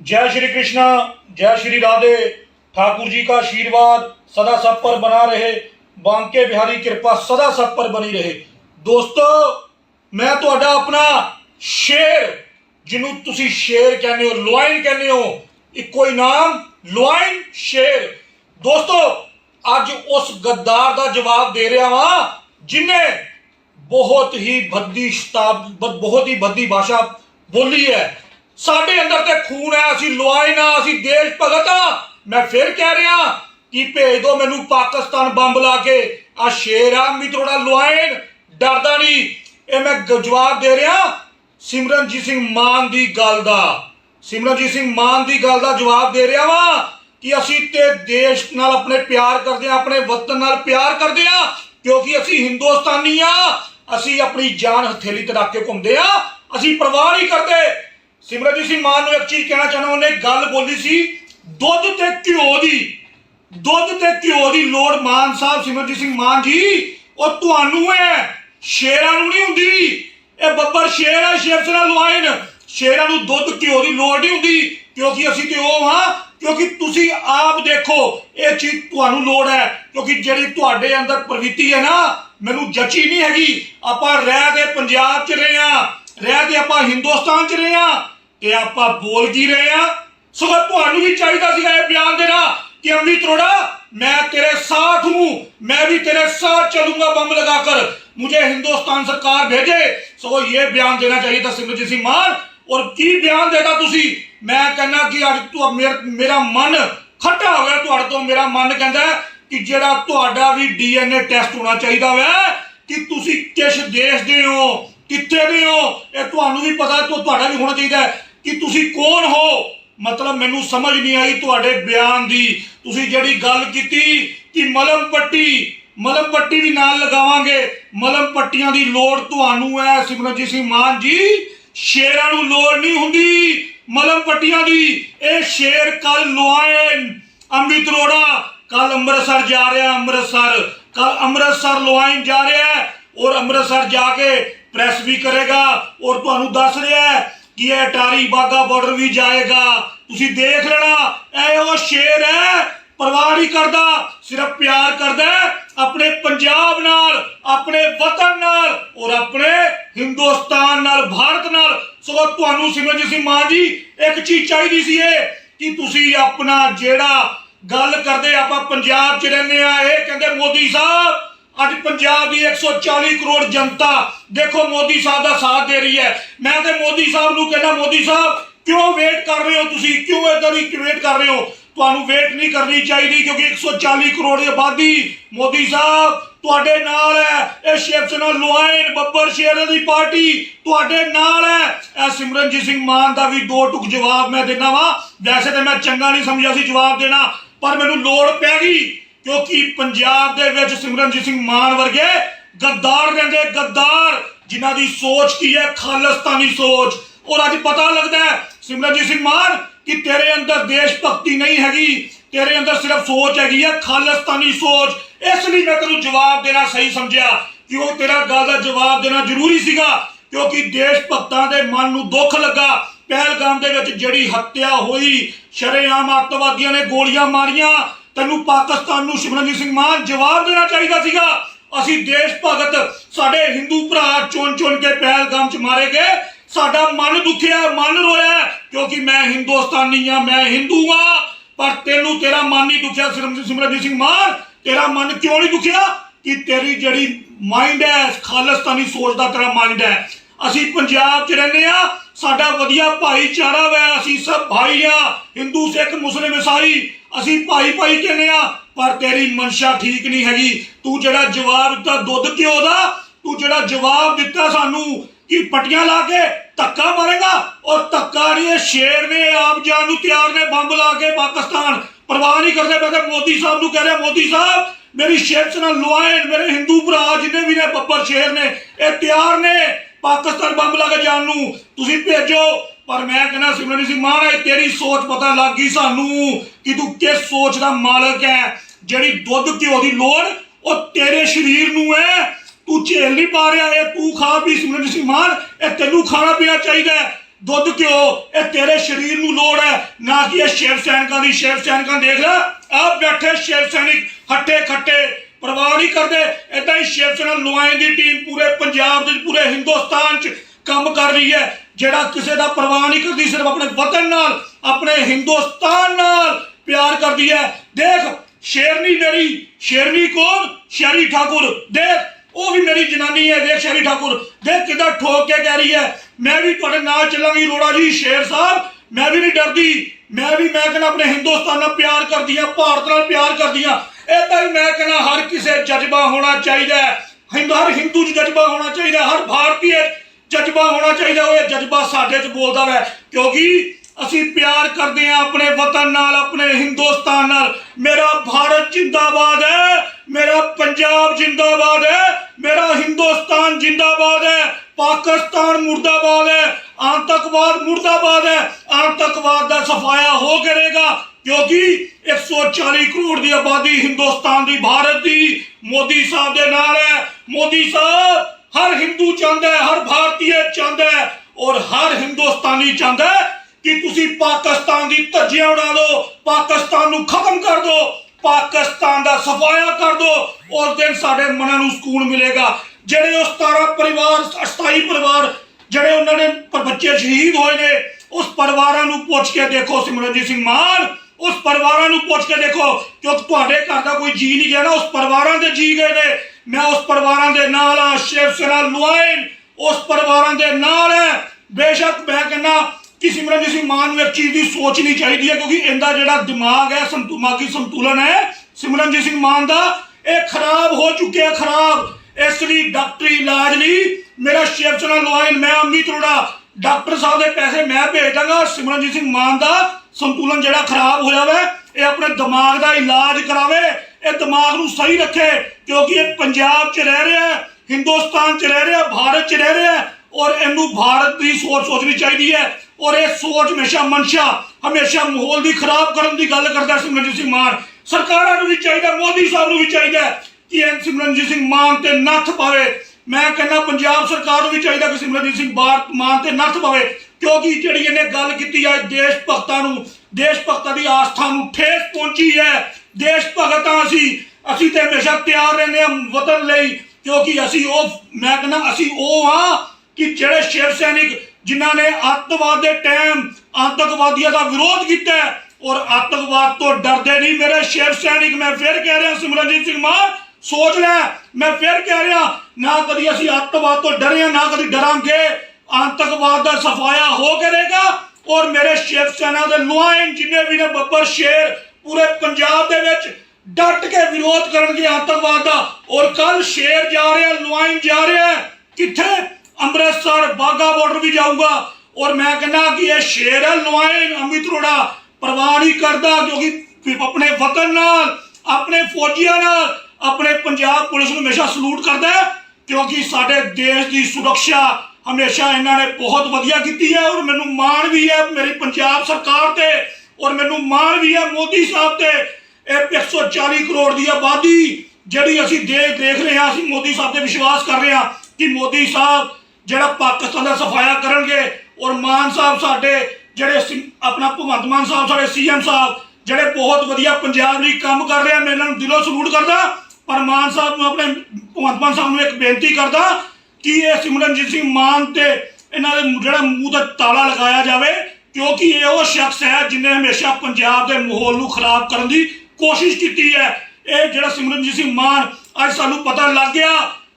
जय श्री कृष्णा जय श्री राधे ठाकुर जी का आशीर्वाद सदा सब पर बना रहे बांके बिहारी कृपा सदा सब पर बनी ਰਹੇ ਦੋਸਤੋ ਮੈਂ ਤੁਹਾਡਾ ਆਪਣਾ ਸ਼ੇਰ ਜਿਹਨੂੰ ਤੁਸੀਂ ਸ਼ੇਰ ਕਹਿੰਦੇ ਹੋ ਲੋਇਨ ਕਹਿੰਦੇ ਹੋ ਇੱਕੋ ਹੀ ਨਾਮ ਲੋਇਨ ਸ਼ੇਰ ਦੋਸਤੋ ਅੱਜ ਉਸ ਗੱਦਾਰ ਦਾ ਜਵਾਬ ਦੇ ਰਿਹਾ ਵਾਂ ਜਿਨੇ ਬਹੁਤ ਹੀ ਭੱਦੀ ਸ਼ਤਾਬ ਬ- ਬਹੁਤ ਹੀ ਭੱਦੀ ਭਾਸ਼ਾ ਬੋਲੀ ਹੈ ਸਾਡੇ ਅੰਦਰ ਤੇ ਖੂਨ ਹੈ, ਅਸੀਂ ਲੋਇਨ ਨਾ, ਅਸੀਂ ਦੇਸ਼ ਭਗਤ ਆ ਮੈਂ ਫਿਰ ਕਹਿ ਰਿਹਾ ਕਿ ਭੇਜ ਦਿਓ ਮੈਨੂੰ ਪਾਕਿਸਤਾਨ ਬੰਬ ਲਾ ਕੇ। ਆ ਸ਼ੇਰ ਆ ਮਿੱਤਰੋੜਾ ਲੋਇਨ ਡਰਦਾ ਨਹੀਂ। ਇਹ ਮੈਂ ਜਵਾਬ ਦੇ ਰਿਹਾ ਸਿਮਰਨਜੀਤ ਸਿੰਘ ਮਾਨ ਦੀ ਗੱਲ ਦਾ। ਸਿਮਰਨਜੀਤ ਸਿੰਘ ਮਾਨ ਦੀ ਗੱਲ ਦਾ ਜਵਾਬ ਦੇ ਰਿਹਾ ਵਾਂ ਕਿ ਅਸੀਂ ਤੇ ਦੇਸ਼ ਨਾਲ ਆਪਣੇ ਪਿਆਰ ਕਰਦੇ ਆ ਆਪਣੇ ਵਤਨ ਨਾਲ ਪਿਆਰ ਕਰਦੇ ਆ ਕਿਉਂਕਿ ਅਸੀਂ ਹਿੰਦੁਸਤਾਨੀ ਆ ਅਸੀਂ ਆਪਣੀ ਜਾਨ ਹਥੇਲੀ ਤੇ ਰੱਖ ਕੇ ਘੁੰਮਦੇ ਆ ਅਸੀਂ ਪਰਵਾਹ ਨਹੀਂ ਕਰਦੇ। ਸਿਮਰਜੀਤ ਸਿੰਘ ਮਾਨ ਨੂੰ ਇੱਕ ਚੀਜ਼ ਕਹਿਣਾ ਚਾਹੁੰਦਾ, ਉਹਨੇ ਗੱਲ ਬੋਲੀ ਸੀ, ਦੁੱਧ ਤੇ ਘਿਓ ਦੀ, ਦੁੱਧ ਤੇ ਘਿਓ ਦੀ ਲੋੜ ਮਾਨ ਸਾਹਿਬ ਸਿਮਰਜੀਤ ਸਿੰਘ ਮਾਨ ਜੀ, ਉਹ ਤੁਹਾਨੂੰ ਹੈ, ਸ਼ੇਰਾਂ ਨੂੰ ਨਹੀਂ ਹੁੰਦੀ, ਇਹ ਬੱਬਰ ਸ਼ੇਰ ਹੈ, ਸ਼ੇਰ ਸਨਾ ਲਵਾਇਨ ਸ਼ੇਰਾਂ ਨੂੰ ਦੁੱਧ, ਘਿਓ ਦੀ ਲੋੜ ਨਹੀਂ ਹੁੰਦੀ, ਕਿਉਂਕਿ ਅਸੀਂ ਤੇ ਉਹ ਹਾਂ, ਕਿਉਂਕਿ ਤੁਸੀਂ ਆਪ ਦੇਖੋ, ਇਹ ਚੀਜ਼ ਤੁਹਾਨੂੰ ਲੋੜ ਹੈ, ਕਿਉਂਕਿ ਜਿਹੜੀ ਤੁਹਾਡੇ ਅੰਦਰ ਪ੍ਰਵਿਰਤੀ ਹੈ ਨਾ, ਮੈਨੂੰ ਜੱਚੀ ਨਹੀਂ ਹੈਗੀ, ਆਪਾਂ ਰਹਿ ਦੇ ਪੰਜਾਬ 'ਚ ਰਹੇ ਆ ਰਹਿ ਦੇ ਆਪਾਂ ਹਿੰਦੁਸਤਾਨ 'ਚ ਰਹੇ ਆ ਤੇ ਆਪਾਂ ਬੋਲ ਕੀ ਰਹੇ ਆ ਸਗੋਂ ਤੁਹਾਨੂੰ ਵੀ ਚਾਹੀਦਾ ਸੀਗਾ ਇਹ ਬਿਆਨ ਦੇਣਾ ਕਿ ਅੰਮ੍ਰਿਤ ਅਰੋੜਾ मैं तेरे साथ हूं मैं भी तेरे साथ चलूंगा बम लगाकर मुझे हिंदुस्तान सरकार भेजे सो ये बयान देना चाहिए था सिमरजीत सिंह मान और की बयान देता ਤੁਸੀਂ ਮੈਂ ਕਹਿੰਦਾ ਕਿ ਅੱਜ ਤੂੰ ਮੇਰ- ਮੇਰਾ ਮਨ ਖੱਟਾ ਹੋ ਗਿਆ ਤੁਹਾਡੇ ਤੋਂ ਮੇਰਾ ਮਨ ਕਹਿੰਦਾ ਹੈ ਕਿ ਜਿਹੜਾ ਤੁਹਾਡਾ ਵੀ ਡੀਐਨਏ ਟੈਸਟ ਹੋਣਾ ਚਾਹੀਦਾ ਵੈ ਕਿ ਤੁਸੀਂ ਕਿਸ ਦੇਸ਼ ਦੇ ਹੋ ਕਿੱਥੇ ਦੇ ਹੋ ਇਹ ਤੁਹਾਨੂੰ ਵੀ ਪਤਾ ਹੈ, ਤੁ- ਤੁਹਾਡਾ ਵੀ ਹੋਣਾ ਚਾਹੀਦਾ ਹੈ ਕਿ ਤੁਸੀਂ ਕੌਣ ਹੋ? ਮਤਲਬ ਮੈਨੂੰ ਸਮਝ ਨਹੀਂ ਆਈ ਤੁਹਾਡੇ ਬਿਆਨ ਦੀ। ਤੁਸੀਂ ਜਿਹੜੀ ਗੱਲ ਕੀਤੀ ਕਿ ਮਲਮ ਪੱਟੀ ਮਲਮ ਪੱਟੀ ਵੀ ਨਾਲ ਲਗਾਵਾਂਗੇ। ਮਲਮ ਪੱਟੀਆਂ ਦੀ ਲੋੜ ਤੁਹਾਨੂੰ ਹੈ, ਸਿਮਰਨਜੀਤ ਸਿੰਘ ਮਾਨ ਜੀ। ਸ਼ੇਰਾਂ ਨੂੰ ਲੋੜ ਨਹੀਂ ਹੁੰਦੀ ਮਲਮ ਪੱਟੀਆਂ ਦੀ। ਇਹ ਸ਼ੇਰ ਕੱਲ ਲੋਇਨ ਅੰਮ੍ਰਿਤ ਰੋੜਾ। ਕੱਲ ਅੰਮ੍ਰਿਤਸਰ ਜਾ ਰਿਹਾ ਅੰਮ੍ਰਿਤਸਰ। ਕੱਲ ਅੰਮ੍ਰਿਤਸਰ ਲੋਇਨ ਜਾ ਰਿਹਾ ਔਰ ਅੰਮ੍ਰਿਤਸਰ ਜਾ ਕੇ ਪ੍ਰੈਸ ਵੀ ਕਰੇਗਾ ਔਰ ਤੁਹਾਨੂੰ ਦੱਸ ਰਿਹਾ ਹੈ ਕਿ ਇਹ ਅਟਾਰੀ ਬਾਗਾ ਬਾਰਡਰ ਵੀ ਜਾਏਗਾ? ਤੁਸੀਂ ਦੇਖ ਲੈਣਾ, ਇਹ ਉਹ ਸ਼ੇਰ ਹੈ, ਪਰਵਾਹ ਨਹੀਂ ਕਰਦਾ, ਸਿਰਫ ਪਿਆਰ ਕਰਦਾ ਆਪਣੇ ਪੰਜਾਬ ਨਾਲ, ਆਪਣੇ ਵਤਨ ਨਾਲ ਔਰ ਆਪਣੇ ਹਿੰਦੁਸਤਾਨ ਨਾਲ, ਭਾਰਤ ਨਾਲ। ਸੋ ਤੁਹਾਨੂੰ ਸਿਮਰਜੀਤ ਸਿੰਘ ਮਾਨ ਜੀ, ਇੱਕ ਚੀਜ਼ ਚਾਹੀਦੀ ਸੀ ਇਹ, ਕਿ ਤੁਸੀਂ ਆਪਣਾ ਜਿਹੜਾ ਗੱਲ ਕਰਦੇ, ਆਪਾਂ ਪੰਜਾਬ 'ਚ ਰਹਿੰਦੇ ਆ ਇਹ ਕਹਿੰਦੇ ਮੋਦੀ ਸਾਹਿਬ ਅੱਜ ਪੰਜਾਬ ਦੀ 140 ਕਰੋੜ ਜਨਤਾ ਦੇਖੋ ਮੋਦੀ ਸਾਹਿਬ ਦਾ ਸਾਥ ਦੇ ਰਹੀ ਹੈ। ਮੈਂ ਤੇ ਮੋਦੀ ਸਾਹਿਬ ਨੂੰ ਕਹਿੰਦਾ, ਮੋਦੀ ਸਾਹਿਬ, ਕਿਉਂ ਵੇਟ ਕਰ ਰਹੇ ਹੋ ਤੁਸੀਂ? ਕਿਉਂ ਇਦਾਂ ਦੀ ਵੇਟ ਕਰ ਰਹੇ ਹੋ? ਤੁਹਾਨੂੰ ਵੇਟ ਨਹੀਂ ਕਰਨੀ ਚਾਹੀਦੀ ਕਿਉਂਕਿ 140 ਕਰੋੜ ਦੀ ਆਬਾਦੀ ਮੋਦੀ ਸਾਹਿਬ ਤੁਹਾਡੇ ਨਾਲ ਹੈ। ਇਹ ਸ਼ਿਵ ਸੈਨਾ ਬੱਬਰ ਸ਼ੇਰ ਦੀ ਪਾਰਟੀ ਤੁਹਾਡੇ ਨਾਲ ਹੈ। ਇਹ ਸਿਮਰਨਜੀਤ ਸਿੰਘ ਮਾਨ ਦਾ ਵੀ ਦੋ ਟੁਕ ਜਵਾਬ ਮੈਂ ਦੇਣਾ ਵਾ। ਵੈਸੇ ਤਾਂ ਮੈਂ ਚੰਗਾ ਨਹੀਂ ਸਮਝਿਆ ਸੀ ਜਵਾਬ ਦੇਣਾ, ਪਰ ਮੈਨੂੰ ਲੋੜ ਪੈ ਗਈ। ਕਿਉਂਕਿ ਪੰਜਾਬ ਦੇ ਵਿੱਚ ਸਿਮਰਨਜੀਤ ਸਿੰਘ ਮਾਨ ਵਰਗੇ ਗੱਦਾਰ ਰਹਿੰਦੇ, ਗੱਦਾਰ, ਜਿਨ੍ਹਾਂ ਦੀ ਸੋਚ ਕੀ ਹੈ? ਖਾਲਿਸਤਾਨੀ ਸੋਚ। ਔਰ ਅੱਜ ਪਤਾ ਲੱਗਦਾ ਹੈ, ਸਿਮਰਨਜੀਤ ਸਿੰਘ ਮਾਨ, ਕਿ ਤੇਰੇ ਅੰਦਰ ਦੇਸ਼ ਭਗਤੀ ਨਹੀਂ ਹੈਗੀ, ਤੇਰੇ ਅੰਦਰ ਸਿਰਫ ਸੋਚ ਹੈਗੀ ਹੈ, ਖਾਲਿਸਤਾਨੀ ਸੋਚ। ਇਸ ਲਈ ਮੈਂ ਤੈਨੂੰ ਜਵਾਬ ਦੇਣਾ ਸਹੀ ਸਮਝਿਆ, ਕਿ ਉਹ ਤੇਰਾ ਗੱਲ ਦਾ ਜਵਾਬ ਦੇਣਾ ਜ਼ਰੂਰੀ ਸੀਗਾ, ਕਿਉਂਕਿ ਦੇਸ਼ ਭਗਤਾਂ ਦੇ ਮਨ ਨੂੰ ਦੁੱਖ ਲੱਗਾ। ਪਹਿਲਗਾਮ ਦੇ ਵਿੱਚ ਜਿਹੜੀ ਹੱਤਿਆ ਹੋਈ, ਸ਼ਰੇਆਮ ਅੱਤਵਾਦੀਆਂ ਨੇ ਗੋਲੀਆਂ ਮਾਰੀਆਂ ਤੈਨੂੰ ਪਾਕਿਸਤਾਨ ਨੂੰ ਸਿਮਰਨਜੀਤ ਸਿੰਘ ਮਾਨ ਜਵਾਬ ਦੇਣਾ ਚਾਹੀਦਾ ਸੀਗਾ। ਅਸੀਂ ਦੇਸ਼ ਭਗਤ, ਸਾਡੇ ਹਿੰਦੂ ਭਰਾ ਚੁਣ ਚੁਣ ਕੇ ਪਹਿਲਗਾਮ ਚ ਮਾਰੇ ਗਏ। ਸਾਡਾ ਮਨ ਦੁਖਿਆ, ਮਨ ਰੋਇਆ, ਕਿਉਂਕਿ ਮੈਂ ਹਿੰਦੁਸਤਾਨੀ ਆ, ਮੈਂ ਹਿੰਦੂ ਆ। ਪਰ ਤੈਨੂੰ ਤੇਰਾ ਮਨ ਨਹੀਂ ਦੁਖਿਆ ਸਿਮਰਨ- ਸਿਮਰਨਜੀਤ ਸਿੰਘ ਮਾਨ? ਤੇਰਾ ਮਨ ਕਿਉਂ ਨਹੀਂ ਦੁਖਿਆ? ਕਿ ਤੇਰੀ ਜਿਹੜੀ ਮਾਈਂਡ ਹੈ, ਖਾਲਿਸਤਾਨੀ ਸੋਚ ਦਾ ਤੇਰਾ ਮਾਈਂਡ ਹੈ। ਅਸੀਂ ਪੰਜਾਬ 'ਚ ਰਹਿੰਦੇ ਆ ਸਾਡਾ ਵਧੀਆ ਭਾਈਚਾਰਾ ਵੈ, ਅਸੀਂ ਸਭ ਭਾਈ ਆ। ਹਿੰਦੂ, ਸਿੱਖ, ਮੁਸਲਿਮ ਈਸਾਈ ਅਸੀਂ ਭਾਈ ਭਾਈ ਕਹਿੰਦੇ ਆ, ਪਰ ਤੇਰੀ ਮਨਸ਼ਾ ਠੀਕ ਨਹੀਂ ਹੈਗੀ। ਤੂੰ ਜਿਹੜਾ ਜਵਾਬ ਦਿੱਤਾ ਦੁੱਧ ਘਿਓ ਦਾ, ਤੂੰ ਜਿਹੜਾ ਜਵਾਬ ਦਿੱਤਾ ਸਾਨੂੰ ਕਿ ਪਟੀਆਂ ਲਾ ਕੇ ਧੱਕਾ ਮਾਰੇਗਾ ਔਰ ਧੱਕਾ ਨਹੀਂ, ਇਹ ਸ਼ੇਰ ਨੇ ਆਪ ਜਾਨ ਨੂੰ ਤਿਆਰ ਨੇ, ਬੰਬ ਲਾ ਕੇ ਪਾਕਿਸਤਾਨ। ਪਰਵਾਹ ਨਹੀਂ ਕਰਦੇ, ਮੈਂ ਕਿਹਾ ਮੋਦੀ ਸਾਹਿਬ ਨੂੰ ਕਹਿ ਰਿਹਾ, ਮੋਦੀ ਸਾਹਿਬ, ਮੇਰੀ ਸ਼ੇਰ ਨਾਲ ਲੁਆਏ ਮੇਰੇ ਹਿੰਦੂ ਭਰਾ ਜਿੰਨੇ ਵੀ ਨੇ, ਬੱਬਰ ਸ਼ੇਰ ਨੇ, ਇਹ ਤਿਆਰ ਨੇ। ਪਾਕਿਸਤਾਨ ਬੰਬ ਲਾ ਜਾਣ ਨੂੰ। ਤੁਸੀਂ ਭੇਜੋ। ਪਰ ਮੈਂ ਕਹਿੰਦਾ, ਸਿਮਰਨ ਸਿੰਘ ਮਾਨ ਤੇਰੀ ਸੋਚ ਪਤਾ ਲੱਗ ਗਈ ਸਾਨੂੰ ਕਿ ਤੂੰ ਕਿਸ ਸੋਚ ਦਾ ਮਾਲਕ ਹੈ। ਜਿਹੜੀ ਦੁੱਧ ਘਿਓ ਦੀ ਲੋੜ, ਉਹ ਤੇਰੇ ਸਰੀਰ ਨੂੰ ਹੈ। ਤੂੰ ਝੇਲ ਨਹੀਂ ਪਾ ਰਿਹਾ। ਇਹ ਤੂੰ ਖਾ ਵੀ, ਸਿਮਰਨ ਸਿੰਘ ਮਾਨ ਇਹ ਤੈਨੂੰ ਖਾਣਾ ਪੀਣਾ ਚਾਹੀਦਾ ਹੈ। ਦੁੱਧ ਘਿਓ, ਇਹ ਤੇਰੇ ਸਰੀਰ ਨੂੰ ਲੋੜ ਹੈ। ਨਾ ਕਿ ਇਹ ਸ਼ਿਵ ਸੈਨਿਕਾਂ ਦੀ, ਸ਼ਿਵ ਸੈਨਿਕਾਂ ਦੇਖ ਲੈ। ਆਪ ਬੈਠੇ ਸ਼ਿਵ ਸੈਨਿਕ ਹੱਟੇ ਖੱਟੇ ਪ੍ਰਵਾਹ ਨਹੀਂ ਕਰਦੇ। ਇਦਾਂ ਹੀ ਸ਼ਿਵ ਸੈਨਾ ਲੁਆਇਨ ਦੀ ਟੀਮ ਪੂਰੇ ਪੰਜਾਬ ਦੇ ਪੂਰੇ ਹਿੰਦੁਸਤਾਨ 'ਚ ਕੰਮ ਕਰ ਰਹੀ ਹੈ। ਜਿਹੜਾ ਕਿਸੇ ਦਾ ਪਰਵਾਹ ਨਹੀਂ ਕਰਦੀ, ਸਿਰਫ ਆਪਣੇ ਵਤਨ ਨਾਲ, ਆਪਣੇ ਹਿੰਦੁਸਤਾਨ ਨਾਲ ਪਿਆਰ ਕਰਦੀ ਹੈ। ਦੇਖ, ਸ਼ੇਰਨੀ ਮੇਰੀ ਸ਼ੇਰਨੀ ਕੌਣ ਸ਼ੈਰੀ ਠਾਕੁਰ, ਦੇਖ, ਉਹ ਵੀ ਮੇਰੀ ਜਨਾਨੀ ਹੈ, ਦੇਖ ਸ਼ੈਰੀ ਠਾਕੁਰ। ਦੇਖ ਕਿਦਾਂ ਠੋਕ ਕੇ ਕਹਿ ਰਹੀ ਹੈ, ਮੈਂ ਵੀ ਤੁਹਾਡੇ ਨਾਲ ਚੱਲਾਂਗੀ ਰੋੜਾ ਜੀ, ਸ਼ੇਰ ਸਾਹਿਬ। ਮੈਂ ਵੀ ਨਹੀਂ ਡਰਦੀ। ਮੈਂ ਵੀ, ਮੈਂ ਕਹਿੰਦਾ ਆਪਣੇ ਹਿੰਦੁਸਤਾਨ ਨਾਲ ਪਿਆਰ ਕਰਦੀ ਹਾਂ, ਭਾਰਤ ਨਾਲ ਪਿਆਰ ਕਰਦੀ ਹਾਂ। ਏਦਾਂ ਹੀ ਮੈਂ ਕਹਿੰਦਾ ਹਰ ਕਿਸੇ ਜਜ਼ਬਾ ਹੋਣਾ ਚਾਹੀਦਾ ਹਰ ਹਿੰਦੂ 'ਚ ਜਜ਼ਬਾ ਹੋਣਾ ਚਾਹੀਦਾ ਹਰ ਭਾਰਤੀ 'ਚ ਜਜ਼ਬਾ ਹੋਣਾ ਚਾਹੀਦਾ, ਉਹ ਜਜ਼ਬਾ ਸਾਡੇ 'ਚ ਬੋਲਦਾ ਵੈ। ਕਿਉਂਕਿ ਅਸੀਂ ਪਿਆਰ ਕਰਦੇ ਹਾਂ ਆਪਣੇ ਵਤਨ ਨਾਲ, ਆਪਣੇ ਹਿੰਦੁਸਤਾਨ ਨਾਲ। ਮੇਰਾ ਭਾਰਤ ਜਿੰਦਾਬਾਦ ਹੈ, ਮੇਰਾ ਪੰਜਾਬ ਜਿੰਦਾਬਾਦ ਹੈ, ਮੇਰਾ ਹਿੰਦੁਸਤਾਨ ਜਿੰਦਾਬਾਦ ਹੈ, ਪਾਕਿਸਤਾਨ ਮੁਰਦਾਬਾਦ ਹੈ, ਆਤੰਕਵਾਦ ਮੁਰਦਾਬਾਦ ਹੈ। ਆਤੰਕਵਾਦ ਦਾ ਸਫਾਇਆ ਹੋ ਕਰੇਗਾ, ਕਿਉਂਕਿ 140 ਕਰੋੜ ਦੀ ਆਬਾਦੀ ਹਿੰਦੁਸਤਾਨ ਦੀ, ਭਾਰਤ ਦੀ ਮੋਦੀ ਸਾਹਿਬ ਦੇ ਨਾਲ ਹੈ। ਮੋਦੀ ਸਾਹਿਬ, ਹਰ ਹਿੰਦੂ ਚਾਹੁੰਦਾ ਹੈ, ਹਰ ਭਾਰਤੀ ਚਾਹੁੰਦਾ ਹੈ ਔਰ ਹਰ ਹਿੰਦੁਸਤਾਨੀ ਚਾਹੁੰਦਾ ਹੈ ਕਿ ਤੁਸੀਂ ਪਾਕਿਸਤਾਨ ਦੀ ਧੱਜੀਆਂ ਉਡਾ ਦਿਓ ਪਾਕਿਸਤਾਨ ਨੂੰ ਖਤਮ ਕਰ ਦਿਓ, ਪਾਕਿਸਤਾਨ ਦਾ ਸਫਾਇਆ ਕਰ ਦਿਓ, ਉਸ ਦਿਨ ਸਾਡੇ ਮਨਾਂ ਨੂੰ ਸਕੂਨ ਮਿਲੇਗਾ। ਜਿਹੜੇ ਉਹ 17 ਪਰਿਵਾਰ 27 ਪਰਿਵਾਰ, ਜਿਹੜੇ ਉਹਨਾਂ ਨੇ ਬੱਚੇ ਸ਼ਹੀਦ ਹੋਏ ਨੇ ਉਸ ਪਰਿਵਾਰਾਂ ਨੂੰ ਪੁੱਛ ਕੇ ਦੇਖੋ ਸਿਮਰਨਜੀਤ ਸਿੰਘ ਮਾਨ, ਉਸ ਪਰਿਵਾਰਾਂ ਨੂੰ ਪੁੱਛ ਕੇ ਦੇਖੋ ਕਿ ਤੁਹਾਡੇ ਘਰ ਦਾ ਕੋਈ ਜੀ ਨਹੀਂ ਗਿਆ ਨਾ, ਉਸ ਪਰਿਵਾਰਾਂ ਦੇ ਜੀ ਗਏ ਨੇ। ਮੈਂ ਉਸ ਪਰਿਵਾਰਾਂ ਦੇ ਨਾਲ ਆ ਸ਼ਿਵ ਸੈਨਾ ਲੁਆਇਨ, ਉਸ ਪਰਿਵਾਰਾਂ ਦੇ ਨਾਲ ਹੈ। ਬੇਸ਼ੱਕ ਮੈਂ ਕਹਿੰਦਾ ਕਿ ਸਿਮਰਨਜੀਤ ਸਿੰਘ ਮਾਨ ਨੂੰ ਇੱਕ ਚੀਜ਼ ਦੀ ਸੋਚਣੀ ਚਾਹੀਦੀ ਹੈ, ਕਿਉਂਕਿ ਇਹਦਾ ਜਿਹੜਾ ਦਿਮਾਗ ਹੈ ਸੰਤੁਮਾਗੀ ਸੰਤੁਲਨ ਹੈ, ਸਿਮਰਨਜੀਤ ਸਿੰਘ ਮਾਨ ਦਾ, ਇਹ ਖਰਾਬ ਹੋ ਚੁੱਕਿਆ ਖਰਾਬ। ਇਸ ਲਈ ਡਾਕਟਰੀ ਇਲਾਜ ਲਈ ਮੇਰਾ ਸ਼ਿਵ ਸੈਨਾ ਲੁਆਇਨ, ਮੈਂ ਅਮਿਤ ਅਰੋੜਾ ਡਾਕਟਰ ਸਾਹਿਬ ਦੇ ਪੈਸੇ ਮੈਂ ਭੇਜ ਦਾਂਗਾ। ਸਿਮਰਨਜੀਤ ਸਿੰਘ ਮਾਨ ਦਾ ਸੰਤੁਲਨ ਜਿਹੜਾ ਖਰਾਬ ਹੋਇਆ ਵਾ ਇਹ ਆਪਣੇ ਦਿਮਾਗ ਦਾ ਇਲਾਜ ਕਰਾਵੇ, ਇਹ ਦਿਮਾਗ ਨੂੰ ਸਹੀ ਰੱਖੇ, ਕਿਉਂਕਿ ਇਹ ਪੰਜਾਬ 'ਚ ਰਹਿ ਰਿਹਾ ਹੈ ਹਿੰਦੁਸਤਾਨ 'ਚ ਰਹਿ ਰਿਹਾ, ਭਾਰਤ 'ਚ ਰਹਿ ਰਿਹਾ, ਔਰ ਇਹਨੂੰ ਭਾਰਤ ਦੀ ਸੋਚ ਸੋਚਣੀ ਚਾਹੀਦੀ ਹੈ। ਔਰ ਇਹ ਸੋਚ ਹਮੇਸ਼ਾ ਮਨਸ਼ਾ, ਹਮੇਸ਼ਾ ਮਾਹੌਲ ਦੀ ਖਰਾਬ ਕਰਨ ਦੀ ਗੱਲ ਕਰਦਾ ਸਿਮਰਨਜੀਤ ਸਿੰਘ ਮਾਨ। ਸਰਕਾਰਾਂ ਨੂੰ ਵੀ ਚਾਹੀਦਾ, ਮੋਦੀ ਸਾਹਿਬ ਨੂੰ ਵੀ ਚਾਹੀਦਾ ਕਿ ਇਹ ਸਿਮਰਨਜੀਤ ਸਿੰਘ ਮਾਨ ਤੇ ਨੱਥ ਪਾਵੇ। ਮੈਂ ਕਹਿੰਦਾ ਪੰਜਾਬ ਸਰਕਾਰ ਨੂੰ ਵੀ ਚਾਹੀਦਾ ਕਿ ਸਿਮਰਨਜੀਤ ਸਿੰਘ ਬਾਰ ਮਾਨ ਤੇ ਨੱਥ ਪਵੇ, ਕਿਉਂਕਿ ਜਿਹੜੀ ਇਹਨੇ ਗੱਲ ਕੀਤੀ ਆ, ਦੇਸ਼ ਭਗਤਾਂ ਨੂੰ, ਦੇਸ਼ ਭਗਤਾਂ ਦੀ ਆਸਥਾ ਨੂੰ ਠੇਸ ਪਹੁੰਚੀ ਹੈ। ਦੇਸ਼ ਭਗਤਾਂ ਅਸੀਂ ਅਸੀਂ ਤੇ ਹਮੇਸ਼ਾ ਤਿਆਰ ਰਹਿੰਦੇ ਹਾਂ ਵਤਨ ਲਈ, ਕਿਉਂਕਿ ਅਸੀਂ ਉਹ, ਮੈਂ ਕਹਿੰਦਾ ਅਸੀਂ ਉਹ ਹਾਂ ਕਿ ਜਿਹੜੇ ਸ਼ਿਵ ਸੈਨਿਕ ਜਿਨ੍ਹਾਂ ਨੇ ਅੱਤਵਾਦ ਦੇ ਟਾਈਮ ਆਤੰਕਵਾਦੀਆਂ ਦਾ ਵਿਰੋਧ ਕੀਤਾ ਔਰ ਆਤੰਕਵਾਦ ਤੋਂ ਡਰਦੇ ਨਹੀਂ ਮੇਰੇ ਸ਼ਿਵ ਸੈਨਿਕ। ਮੈਂ ਫਿਰ ਕਹਿ ਰਿਹਾ ਸਿਮਰਨਜੀਤ ਸਿੰਘ ਮਾਨ ਸੋਚ ਲੈ। ਮੈਂ ਫਿਰ ਕਹਿ ਰਿਹਾ, ਨਾ ਕਦੀ ਅਸੀਂ ਅੱਤਵਾਦ ਤੋਂ ਡਰੇ ਨਾ ਕਦੀ ਡਰਾਂਗੇ। ਆਤੰਕਵਾਦ ਦਾ ਸਫਾਇਆ ਹੋ ਕਰੇਗਾ ਔਰ ਮੇਰੇ ਸ਼ਿਵ ਸੈਨਾ ਦੇ ਲੁਆਇਨ ਜਿੰਨੇ ਵੀ ਨੇ ਬੱਬਰ ਸ਼ੇਰ ਪੂਰੇ ਪੰਜਾਬ ਦੇ ਵਿੱਚ ਡਟ ਕੇ ਵਿਰੋਧ ਕਰਨਗੇ ਆਤੰਕਵਾਦ ਦਾ। ਔਰ ਕੱਲ ਸ਼ੇਰ ਜਾ ਰਿਹਾ ਲੁਆਇਨ ਜਾ ਰਿਹਾ ਕਿੱਥੇ? ਅੰਮ੍ਰਿਤਸਰ ਬਾਗਾ ਬਾਰਡਰ ਵੀ ਜਾਊਗਾ। ਔਰ ਮੈਂ ਕਹਿੰਦਾ ਕਿ ਇਹ ਸ਼ੇਰ ਹੈ ਲੁਆਇਨ ਅਮਿਤ ਅਰੋੜਾ। ਪਰਵਾਹ ਨਹੀਂ ਕਰਦਾ ਕਿਉਂਕਿ ਆਪਣੇ ਵਤਨ ਨਾਲ, ਆਪਣੇ ਫੌਜੀਆਂ ਨਾਲ ਆਪਣੇ ਪੰਜਾਬ ਪੁਲਿਸ ਨੂੰ ਹਮੇਸ਼ਾ ਸਲੂਟ ਕਰਦਾ ਹੈ, ਕਿਉਂਕਿ ਸਾਡੇ ਦੇਸ਼ ਦੀ ਸੁਰੱਖਿਆ ਹਮੇਸ਼ਾ ਇਹਨਾਂ ਨੇ ਬਹੁਤ ਵਧੀਆ ਕੀਤੀ ਹੈ ਔਰ ਮੈਨੂੰ ਮਾਣ ਵੀ ਹੈ ਮੇਰੀ ਪੰਜਾਬ ਸਰਕਾਰ ਤੇ ਔਰ ਮੈਨੂੰ ਮਾਣ ਵੀ ਹੈ ਮੋਦੀ ਸਾਹਿਬ ਤੇ। ਇਹ 140 ਕਰੋੜ ਦੀ ਆਬਾਦੀ ਜਿਹੜੀ ਅਸੀਂ ਦੇਖ ਦੇਖ ਰਹੇ ਹਾਂ, ਅਸੀਂ ਮੋਦੀ ਸਾਹਿਬ ਤੇ ਵਿਸ਼ਵਾਸ ਕਰ ਰਹੇ ਹਾਂ ਕਿ ਮੋਦੀ ਸਾਹਿਬ ਜਿਹੜਾ ਪਾਕਿਸਤਾਨ ਦਾ ਸਫਾਇਆ ਕਰਨਗੇ ਔਰ ਮਾਨ ਸਾਹਿਬ ਸਾਡੇ ਜਿਹੜੇ ਸਿੰ- ਆਪਣਾ ਭਗਵੰਤ ਮਾਨ ਸਾਹਿਬ, ਸਾਡੇ ਸੀਐਮ ਸਾਹਿਬ, ਜਿਹੜੇ ਬਹੁਤ ਵਧੀਆ ਪੰਜਾਬ ਲਈ ਕੰਮ ਕਰ ਰਹੇ ਆ ਮੈਂ ਇਹਨਾਂ ਨੂੰ ਦਿਲੋਂ ਸਲੂਟ ਕਰਦਾ। ਪਰ ਮਾਨ ਸਾਹਿਬ ਨੂੰ ਆਪਣੇ ਭਗਵੰਤ ਮਾਨ ਸਾਹਿਬ ਨੂੰ ਇੱਕ ਬੇਨਤੀ ਕਰਦਾ ਕਿ ਇਹ ਸਿਮਰਨਜੀਤ ਸਿੰਘ ਮਾਨ ਤੇ ਇਹਨਾਂ ਦੇ ਜਿਹੜਾ ਮੂੰਹ ਦਾ ਤਾਲਾ ਲਗਾਇਆ ਜਾਵੇ, ਕਿਉਂਕਿ ਇਹ ਉਹ ਸ਼ਖਸ ਹੈ ਜਿਨੇ ਹਮੇਸ਼ਾ ਪੰਜਾਬ ਦੇ ਮਾਹੌਲ ਨੂੰ ਖਰਾਬ ਕਰਨ ਦੀ ਕੋਸ਼ਿਸ਼ ਕੀਤੀ ਹੈ। ਇਹ ਜਿਹੜਾ ਸਿਮਰਨਜੀਤ ਸਿੰਘ ਮਾਨ ਅੱਜ ਸਾਨੂੰ ਪਤਾ ਲੱਗ ਗਿਆ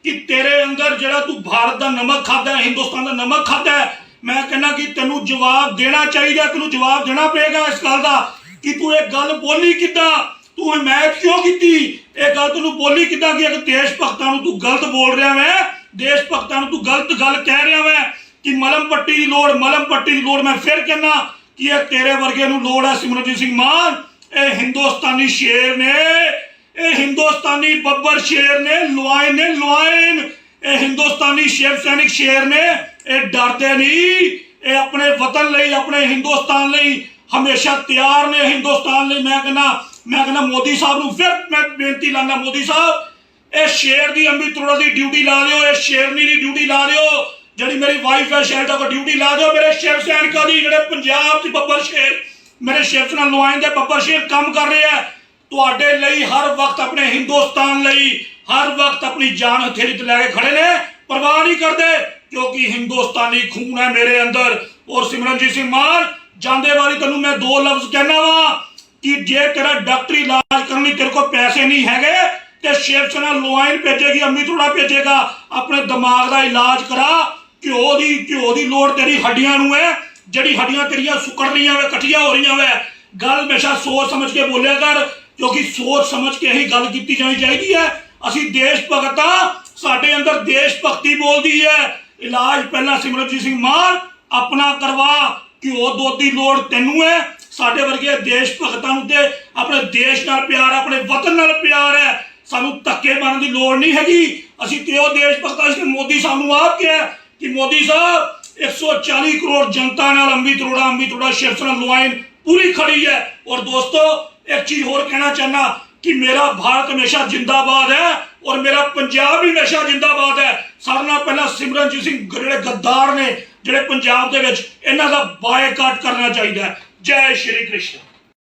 ਕਿ ਤੇਰੇ ਅੰਦਰ ਜਿਹੜਾ ਤੂੰ ਭਾਰਤ ਦਾ ਨਮਕ ਖਾਦਾ ਹੈ ਹਿੰਦੁਸਤਾਨ ਦਾ ਨਮਕ ਖਾਦਾ ਹੈ, ਮੈਂ ਕਹਿੰਦਾ ਕਿ ਤੈਨੂੰ ਜਵਾਬ ਦੇਣਾ ਚਾਹੀਦਾ, ਤੈਨੂੰ ਜਵਾਬ ਦੇਣਾ ਪਏਗਾ ਇਸ ਗੱਲ ਦਾ ਕਿ ਤੂੰ ਇਹ ਗੱਲ ਬੋਲੀ ਕਿੱਦਾਂ? ਤੂੰ ਹਮਾਇਤ ਕਿਉਂ ਕੀਤੀ? ਇਹ ਗੱਲ ਤੈਨੂੰ ਬੋਲੀ ਕਿੱਦਾਂ ਕਿ ਇੱਕ ਦੇਸ਼ ਭਗਤਾਂ ਨੂੰ ਤੂੰ ਗਲਤ ਬੋਲ ਰਿਹਾ ਵੈ, ਦੇਸ਼ ਭਗਤਾਂ ਨੂੰ ਤੂੰ ਗਲਤ ਗੱਲ ਕਹਿ ਰਿਹਾ ਵੈ ਕਿ ਮਲਮ ਪੱਟੀ ਦੀ ਲੋੜ, ਮਲਮ ਪੱਟੀ ਦੀ ਲੋੜ, ਮੈਂ ਫਿਰ ਕਹਿੰਦਾ ਕਿ ਇਹ ਤੇਰੇ ਵਰਗੇ ਨੂੰ ਲੋੜ ਹੈ ਸਿਮਰਨਜੀਤ ਸਿੰਘ ਮਾਨ। ਇਹ ਹਿੰਦੁਸਤਾਨੀ ਸ਼ੇਰ ਨੇ, ਇਹ ਹਿੰਦੁਸਤਾਨੀ ਬੱਬਰ ਸ਼ੇਰ ਨੇ, ਲੁਆਇਨ ਨੇ, ਲੁਆਇਨ। ਇਹ ਹਿੰਦੁਸਤਾਨੀ ਸ਼ਿਵ ਸੈਨਿਕ ਸ਼ੇਰ ਨੇ, ਇਹ ਡਰਦੇ ਨਹੀਂ। ਇਹ ਆਪਣੇ ਵਤਨ ਲਈ, ਆਪਣੇ ਹਿੰਦੁਸਤਾਨ ਲਈ ਹਮੇਸ਼ਾ ਤਿਆਰ ਨੇ, ਹਿੰਦੁਸਤਾਨ ਲਈ ਮੈਂ ਕਹਿੰਦਾ ਮੈਂ ਕਹਿੰਦਾ ਮੋਦੀ ਸਾਹਿਬ ਨੂੰ ਫਿਰ ਮੈਂ ਬੇਨਤੀ ਲਾਣਾ ਮੋਦੀ ਸਾਹਿਬ, ਇਹ ਸ਼ੇਰ ਦੀ ਅੰਮ੍ਰਿਤ ਅਰੋੜਾ ਦੀ ਡਿਊਟੀ ਲਾ ਦਿਓ, ਇਹ ਸ਼ੇਰਨੀ ਦੀ ਡਿਊਟੀ ਲਾ ਦਿਓ, ਜਿਹੜੀ ਮੇਰੀ ਵਾਈਫ ਹੈ ਸ਼ਹਿਰ ਦਾ ਕੋ ਡਿਊਟੀ ਲਾ ਦਿਓ, ਮੇਰੇ ਸ਼ੇਰ ਸੈਨਿਕਾਂ ਦੀ ਜਿਹੜੇ ਪੰਜਾਬ ਦੀ ਬੱਬਰ ਸ਼ੇਰ, ਮੇਰੇ ਸ਼ਿਵ ਸੈਨਾ ਨੁਮਾਇੰਦੇ ਬੱਬਰ ਸ਼ੇਰ ਕੰਮ ਕਰ ਰਹੇ ਹੈ, ਤੁਹਾਡੇ ਲਈ ਹਰ ਵਕਤ ਆਪਣੇ ਹਿੰਦੁਸਤਾਨ ਲਈ, ਹਰ ਵਕਤ ਆਪਣੀ ਜਾਨ ਹਥੇਲੀ ਤੇ ਲੈ ਕੇ ਖੜੇ ਨੇ, ਪਰਵਾਹ ਨਹੀਂ ਕਰਦੇ, ਕਿਉਂਕਿ ਹਿੰਦੁਸਤਾਨੀ ਖੂਨ ਹੈ ਮੇਰੇ ਅੰਦਰ, ਔਰ ਸਿਮਰਨਜੀਤ ਸਿੰਘ ਮਾਨ, ਜਾਂਦੇ ਵਾਰੀ ਤੈਨੂੰ ਮੈਂ ਦੋ ਲਫ਼ਜ਼ ਕਹਿਣਾ ਵਾ ਕਿ ਜੇ ਤੇਰਾ ਡਾਕਟਰੀ ਇਲਾਜ ਕਰਨ ਲਈ ਤੇਰੇ ਕੋਲ ਪੈਸੇ ਨਹੀਂ ਹੈਗੇ, ਤੇ ਸ਼ਿਵ ਸੈਨਾ ਲੋਆਇਨ ਭੇਜੇਗੀ ਅੰਮੀ ਥੋੜਾ ਭੇਜੇਗਾ, ਆਪਣੇ ਦਿਮਾਗ ਦਾ ਇਲਾਜ ਕਰਾ, ਘਿਓ ਦੀ ਘਿਓ ਦੀ ਲੋੜ ਤੇਰੀ ਹੱਡੀਆਂ ਨੂੰ ਹੈ, ਜਿਹੜੀ ਹੱਡੀਆਂ ਤੇਰੀਆਂ ਸੁੱਕੜ ਰਹੀਆਂ ਵੇ ਇਕੱਠੀਆਂ ਹੋ ਰਹੀਆਂ ਵੇ, ਗੱਲ ਹਮੇਸ਼ਾ ਸੋਚ ਸਮਝ ਕੇ ਬੋਲਿਆ ਕਰ, ਕਿਉਂਕਿ ਸੋਚ ਸਮਝ ਕੇ ਹੀ ਗੱਲ ਕੀਤੀ ਜਾਣੀ ਚਾਹੀਦੀ ਹੈ। ਅਸੀਂ ਦੇਸ਼ ਭਗਤ ਹਾਂ, ਸਾਡੇ ਅੰਦਰ ਦੇਸ਼ ਭਗਤੀ ਬੋਲਦੀ ਹੈ। ਇਲਾਜ ਪਹਿਲਾਂ ਸਿਮਰਨਜੀਤ ਸਿੰਘ ਮਾਨ, ਆਪਣਾ ਕਰਵਾ, ਘਿਓ ਦੁੱਧ ਦੀ ਲੋੜ ਤੈਨੂੰ ਹੈ। ਸਾਡੇ ਵਰਗੇ ਦੇਸ਼ ਭਗਤਾਂ ਨੂੰ ਤੇ ਆਪਣੇ ਦੇਸ਼ ਨਾਲ ਪਿਆਰ ਆਪਣੇ ਵਤਨ ਨਾਲ ਪਿਆਰ ਹੈ। ਸਾਨੂੰ ਧੱਕੇ ਮਾਰਨ ਦੀ ਲੋੜ ਨਹੀਂ ਹੈਗੀ। ਅਸੀਂ ਤੇ ਉਹ ਦੇਸ਼ ਭਗਤਾਂ ਸੀ ਮੋਦੀ ਸਾਹਿਬ ਨੂੰ ਆਪ ਕਿਹਾ ਕਿ ਮੋਦੀ ਸਾਹਿਬ 140 ਕਰੋੜ ਜਨਤਾ ਨਾਲ ਅੰਮੀ ਤਰੋੜਾ ਅੰਮੀ ਤਰੋੜਾ ਸ਼ਿਵਸਨਾ ਲੁਆਇਨ ਪੂਰੀ ਖੜੀ ਹੈ। ਔਰ ਦੋਸਤੋ, ਇੱਕ ਚੀਜ਼ ਹੋਰ ਕਹਿਣਾ ਚਾਹਨਾ ਕਿ ਮੇਰਾ ਭਾਰਤ ਹਮੇਸ਼ਾ ਜਿੰਦਾਬਾਦ ਹੈ ਔਰ ਮੇਰਾ ਪੰਜਾਬ ਵੀ ਹਮੇਸ਼ਾ ਜਿੰਦਾਬਾਦ ਹੈ। ਸਾਰਿਆਂ ਨਾਲ ਪਹਿਲਾਂ ਸਿਮਰਨਜੀਤ ਸਿੰਘ, ਜਿਹੜੇ ਗੱਦਾਰ ਨੇ, ਜਿਹੜੇ ਪੰਜਾਬ ਦੇ ਵਿੱਚ ਇਹਨਾਂ ਦਾ ਬਾਇਕਾਟ ਕਰਨਾ ਚਾਹੀਦਾ ਹੈ। ਜੈ ਸ਼੍ਰੀ ਕ੍ਰਿਸ਼ਨ